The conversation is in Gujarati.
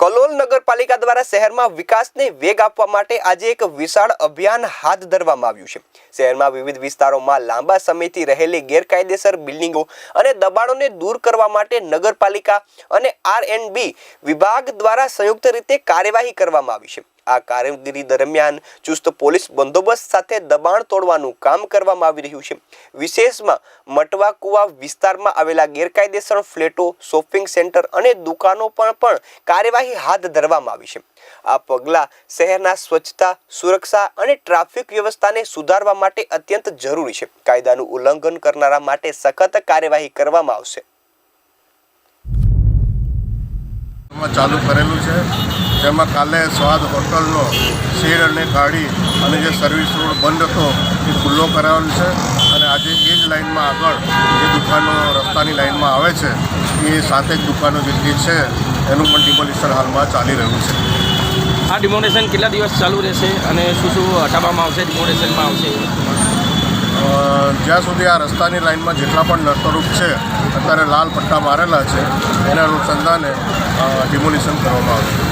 કલોલ નગરપાલિકા દ્વારા શહેરમાં વિકાસને વેગ આપવા માટે આજે એક વિશાળ અભિયાન હાથ ધરવામાં આવ્યું છે. શહેરમાં વિવિધ વિસ્તારોમાં લાંબા સમયથી રહેલી ગેરકાયદેસર બિલ્ડિંગો અને દબાણોને દૂર કરવા માટે નગરપાલિકા અને આર એન્ડ બી વિભાગ દ્વારા સંયુક્ત રીતે કાર્યવાહી કરવામાં આવી છે. આ કામગીરી દરમિયાન ચુસ્ત પોલીસ બંદોબસ્ત સાથે દબાણ તોડવાનું કામ કરવામાં આવી રહ્યું છે. વિશેષમાં મટવા કુવા વિસ્તારમાં આવેલા ગેરકાયદેસર ફ્લેટો, શોપિંગ સેન્ટર અને દુકાનો પર પણ કાર્યવાહી હાથ ધરવામાં આવી છે. આ પગલાં શહેરના સ્વચ્છતા, સુરક્ષા અને ટ્રાફિક વ્યવસ્થાને સુધારવા માટે અત્યંત જરૂરી છે. કાયદાનું ઉલ્લંઘન કરનારા માટે સખત કાર્યવાહી કરવામાં આવશે. ચાલુ કરેલું છે. જેમાં કાલે સ્વાદ હોટલનો શેર અને કાઢી અને જે સર્વિસ રોડ બંધ હતો એ ખુલ્લો કરાવેલો છે. અને આજે એ જ લાઇનમાં આગળ જે દુકાનો રસ્તાની લાઇનમાં આવે છે એ સાતેક દુકાનો જેટલી છે એનું પણ ડિમોલિશન હાલમાં ચાલી રહ્યું છે. આ ડિમોનેશન કેટલા દિવસ ચાલુ રહેશે અને શું શું હટાવવામાં આવશે ડિમોનેશનમાં આવશે? જ્યાં સુધી આ રસ્તાની લાઇનમાં જેટલા પણ નર્તરૂપ છે અત્યારે લાલ પટ્ટા મારેલા છે એના અનુસંધાને ડિમોલિશન કરવામાં આવશે.